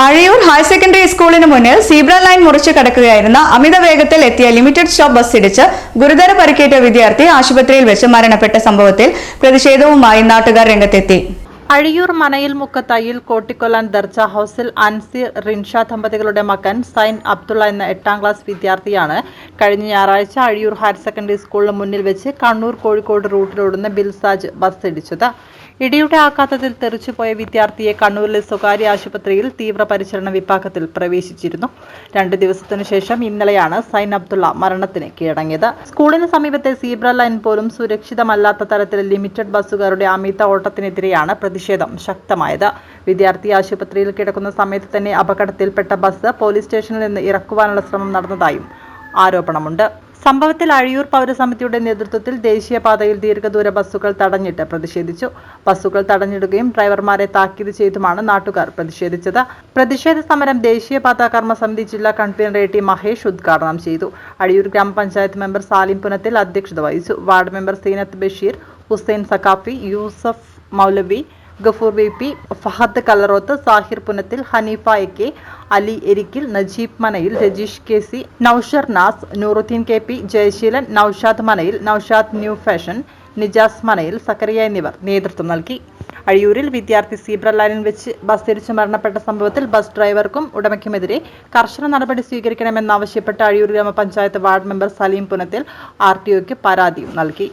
Azhiyur higher secondary സ്കൂളിന് മുന്നിൽ zebra line മുറിച്ച് കടക്കുകയായിരുന്ന അമിത വേഗത്തിൽ എത്തിയ ലിമിറ്റഡ് സ്റ്റോപ്പ് ബസ് ഇടിച്ച് ഗുരുതര പരിക്കേറ്റ വിദ്യാർത്ഥി ആശുപത്രിയിൽ വെച്ച് മരണപ്പെട്ട സംഭവത്തിൽ പ്രതിഷേധവുമായി നാട്ടുകാർ രംഗത്തെത്തി. അഴിയൂർ മനയിൽ മുക്കത്തയ്യിൽ കോട്ടിക്കൊല്ലാൻ ദർജ ഹൌസിൽ അൻസീർ റിൻഷ ദമ്പതികളുടെ മകൻ സൈൻ അബ്ദുള്ള എന്ന എട്ടാം ക്ലാസ് വിദ്യാർത്ഥിയാണ് കഴിഞ്ഞ ഞായറാഴ്ച അഴിയൂർ ഹയർ സെക്കൻഡറി സ്കൂളിന് മുന്നിൽ വെച്ച് കണ്ണൂർ കോഴിക്കോട് റൂട്ടിലോടുന്ന ബിൽസാജ് ബസ് ഇടിച്ചത്. ഇടിയുടെ ആഘാതത്തിൽ തെറിച്ചുപോയ വിദ്യാർത്ഥിയെ കണ്ണൂരിലെ സ്വകാര്യ ആശുപത്രിയിൽ തീവ്രപരിചരണ വിഭാഗത്തിൽ പ്രവേശിച്ചിരുന്നു. രണ്ട് ദിവസത്തിനു ശേഷം ഇന്നലെയാണ് സൈൻ അബ്ദുള്ള മരണത്തിന് കീഴടങ്ങിയത്. സ്കൂളിന് സമീപത്തെ സീബ്ര ലൈൻ പോലും സുരക്ഷിതമല്ലാത്ത തരത്തിൽ ലിമിറ്റഡ് ബസ്സുകാരുടെ അമിത ഓട്ടത്തിനെതിരെയാണ് പ്രതിഷേധം ശക്തമായത്. വിദ്യാർത്ഥി ആശുപത്രിയിൽ കിടക്കുന്ന സമയത്ത് തന്നെ അപകടത്തിൽപ്പെട്ട ബസ് പോലീസ് സ്റ്റേഷനിൽ നിന്ന് ഇറക്കുവാനുള്ള ശ്രമം നടന്നതായും ആരോപണമുണ്ട്. സംഭവത്തിൽ അഴിയൂർ പൗരസമിതിയുടെ നേതൃത്വത്തിൽ ദേശീയപാതയിൽ ദീർഘദൂര ബസ്സുകൾ തടഞ്ഞിട്ട് പ്രതിഷേധിച്ചു. ബസ്സുകൾ തടഞ്ഞിടുകയും ഡ്രൈവർമാരെ താക്കീത് ചെയ്തുമാണ് നാട്ടുകാർ പ്രതിഷേധിച്ചത്. പ്രതിഷേധ സമരം ദേശീയപാത കർമ്മസമിതി ജില്ലാ കൺവീനർ എ ടി മഹേഷ് ഉദ്ഘാടനം ചെയ്തു. അഴിയൂർ ഗ്രാമപഞ്ചായത്ത് മെമ്പർ സാലിം പുനത്തിൽ അധ്യക്ഷത വഹിച്ചു. Ward member Seenath Basheer Hussain Saqafi Yusuf Moulavi Gafoor V P Fahad Kalaroth Sahir Punathil Haneefa A K Ali Erikkil Najeeb Manayil Rajeesh K C Noushar Naas Nooruddeen K P Jayaseelan Noushad Manayil Noushad new fashion Nijas Manayil Zakariya എന്നിവർ നേതൃത്വം നൽകി. അഴിയൂരിൽ വിദ്യാർത്ഥി zebra ലൈനിൽ വെച്ച് bus തിരിച്ചു മരണപ്പെട്ട സംഭവത്തിൽ bus ഡ്രൈവർക്കും ഉടമയ്ക്കുമെതിരെ കർശന നടപടി സ്വീകരിക്കണമെന്നാവശ്യപ്പെട്ട് അഴിയൂർ ഗ്രാമപഞ്ചായത്ത് ward member Saleem Punathil R T ഒക്ക് പരാതിയും നൽകി.